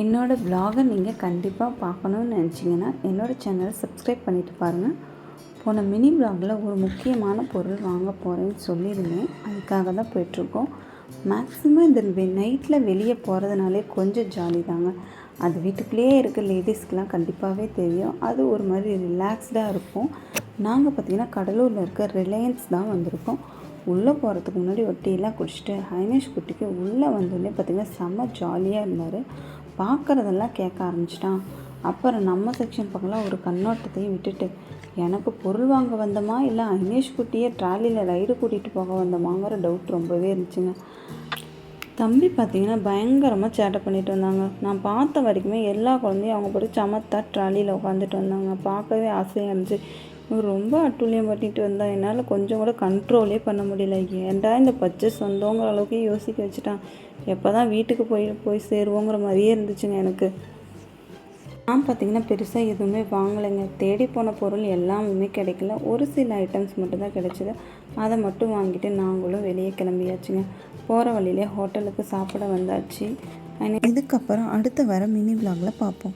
என்னோடய விலாகை நீங்கள் கண்டிப்பாக பார்க்கணுன்னு நினச்சிங்கன்னா என்னோடய சேனலை சப்ஸ்கிரைப் பண்ணிட்டு பாருங்கள் போன மினி விலாகில் ஒரு முக்கியமான பொருள் வாங்க போகிறேன்னு சொல்லியிருந்தேன். அதுக்காக தான் போயிட்டுருக்கோம். மேக்ஸிமம் இந்த நைட்டில் வெளியே போகிறதுனாலே கொஞ்சம் ஜாலி தாங்க. அது வீட்டுக்குள்ளேயே இருக்க லேடிஸ்க்கெலாம் கண்டிப்பாகவே தெரியும். அது ஒரு மாதிரி ரிலாக்ஸ்டாக இருக்கும். நாங்கள் பார்த்திங்கன்னா கடலூரில் இருக்க ரிலையன்ஸ் தான் வந்திருக்கோம். உள்ளே போகிறதுக்கு முன்னாடி ஒரு டீலாம் குடிச்சிட்டு ஹைனேஷ் குட்டிக்கு உள்ளே வந்தோடனே பார்த்திங்கன்னா செம்ம ஜாலியாக இருந்தார். பார்க்குறதெல்லாம் கேட்க ஆரம்பிச்சிட்டான். அப்புறம் நம்ம செக்ஷன் பக்கம்லாம் ஒரு கண்ணோட்டத்தையும் விட்டுட்டு எனக்கு பொருள் வாங்க வந்தோமா? இல்லை ஐனேஷ் குட்டியை ட்ராலியில் ரைடு கூட்டிகிட்டு போக வந்தோமாங்கிற டவுட் ரொம்பவே இருந்துச்சுங்க. தம்பி பார்த்தீங்கன்னா பயங்கரமாக சேட்டை பண்ணிட்டு வந்தாங்க நான் பார்த்த வரைக்குமே எல்லா குழந்தையும் அவங்க போட்டு சமத்தா ட்ராலியில் உட்காந்துட்டு வந்தாங்க. பார்க்கவே ஆசையாக இருந்துச்சு. இவர் ரொம்ப அட்டூழியம் பண்ணிட்டு வந்தா. என்னால் கொஞ்சம் கூட கண்ட்ரோலே பண்ண முடியல. ஏன்டா இந்த பச்சை சொந்தங்கிற அளவுக்கு யோசிக்க வச்சுட்டான். எப்போ தான் வீட்டுக்கு போய் போய் சேருவோங்கிற மாதிரியே இருந்துச்சுங்க எனக்கு. நான் பார்த்தீங்கன்னா பெருசாக எதுவுமே வாங்கலைங்க. தேடி போன பொருள் எல்லாமே கிடைக்கல. ஒரு சில ஐட்டம்ஸ் மட்டும் தான் கிடைச்சிது. அதை மட்டும் வாங்கிட்டு நாங்களும் வெளியே கிளம்பியாச்சுங்க. போகிற வழியிலே ஹோட்டலுக்கு சாப்பிட வந்தாச்சு. இதுக்கப்புறம் அடுத்த வர மினி vlog-ல பார்ப்போம்.